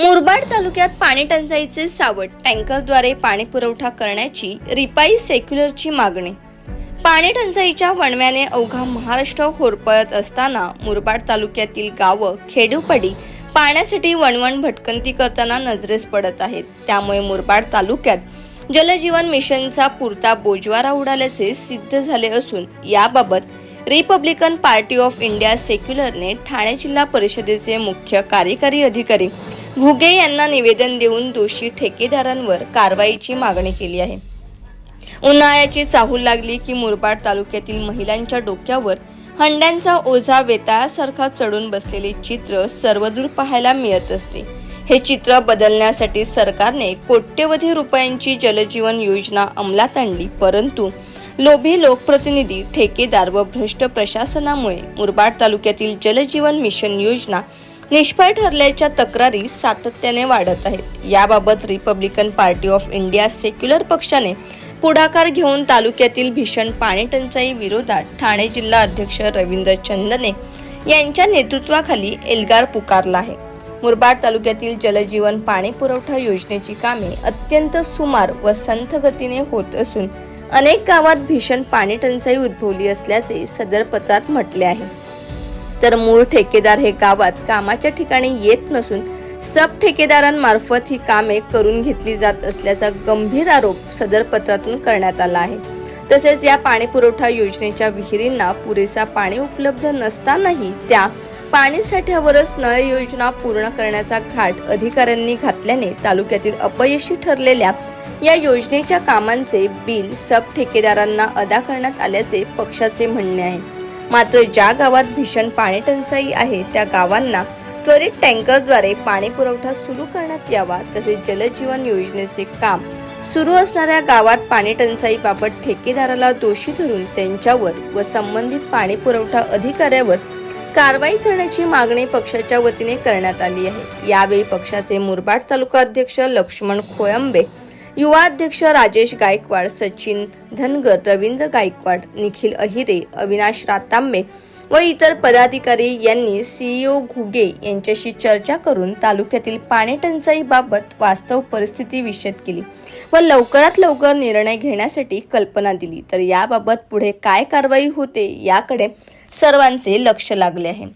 मुरबाड तालुक्यात पाणी टंचाईचे सावट. टँकरद्वारे पाणी पुरवठा करण्याची रिपाई सेक्युलरची मागणी. पाणी टंचाईच्या वणव्याने अवघा महाराष्ट्र होरपळत असताना मुरबाड तालुक्यातील गावं खेडूपडी पाण्यासाठी वणवण भटकंती करताना नजरेस पडत आहेत. त्यामुळे मुरबाड तालुक्यात जलजीवन मिशनचा पुरता बोजवारा उडाल्याचे सिद्ध झाले असून याबाबत रिपब्लिकन पार्टी ऑफ इंडिया सेक्युलरने ठाणे जिल्हा परिषदेचे मुख्य कार्यकारी अधिकारी घुगे यांना निवेदन देऊन दोषी ठेकेदारांवर कारवाईची मागणी केली आहे. उन्हाळ्याची चाहूल लागली की मुरबाड तालुक्यातील महिलांच्या डोक्यावर हंड्यांचा ओझा वेताळासारखा चढून बसलेले चित्र सर्वदूर पाहायला मिळत असते. हे चित्र बदलण्यासाठी सरकारने कोट्यवधी रुपयांची जलजीवन योजना अंमलात आणली परंतु लोभी लोकप्रतिनिधी ठेकेदार व भ्रष्ट प्रशासनामुळे मुरबाड तालुक्यातील जलजीवन मिशन योजना निष्फळ ठरल्याच्या तक्रारी सातत्याने वाढत आहेत. याबाबत Republican Party of India Secular पक्षाने पुढाकार घेऊन तालुक्यातील भीषण पाणी टंचाई विरोधात ठाणे जिल्हा अध्यक्ष रवींद्र चंदने यांच्या नेतृत्वाखाली एल्गार पुकारला आहे. मुरबाड तालुक्यातील जलजीवन पाणी पुरवठा योजनेची कामे अत्यंत सुमार व संथ गतीने होत असून अनेक गावात भीषण पाणी टंचाई उद्भवली असल्याचे सदर पत्रात म्हटले आहे. तर मूळ ठेकेदार हे गावात कामाच्या ठिकाणी येत नसून सब ठेकेदारांमार्फत ही कामे करून घेतली जात असल्याचा गंभीर आरोप सदर पत्रातून करण्यात आला आहे. तसेच या पाणी पुरवठा योजनेच्या विहिरींना पुरेसा पाणी उपलब्ध नसतानाही त्या पाणीसाठ्यावरच नळ योजना पूर्ण करण्याचा घाट अधिकाऱ्यांनी घातल्याने तालुक्यातील अपयशी ठरलेल्या या योजनेच्या कामांचे बिल सब ठेकेदारांना अदा करण्यात आल्याचे पक्षाचे म्हणणे आहे. मात्र ज्या गावात भीषण पाणी टंचाई आहे त्या गावांना त्वरित टँकरद्वारे पाणी पुरवठा सुरू करण्यात यावा तसेच जलजीवन योजनेचे काम सुरू असणाऱ्या गावात पाणी टंचाईबाबत ठेकेदाराला दोषी धरून त्यांच्यावर व संबंधित पाणी पुरवठा अधिकाऱ्यावर कारवाई करण्याची मागणी पक्षाच्या वतीने करण्यात आली आहे. यावेळी पक्षाचे मुरबाड तालुका अध्यक्ष लक्ष्मण खोयंबे युवा अध्यक्ष राजेश गायकवाड सचिन धनगर रवींद्र गायकवाड निखिल अहिरे अविनाश रातांबे व इतर पदाधिकारी यांनी सीईओ घुगे यांच्याशी चर्चा करून तालुक्यातील पाणी टंचाईबाबत वास्तव परिस्थिती विषद केली व लवकरात लवकर निर्णय घेण्यासाठी कल्पना दिली. तर याबाबत पुढे काय कारवाई होते याकडे सर्वांचे लक्ष लागले आहे.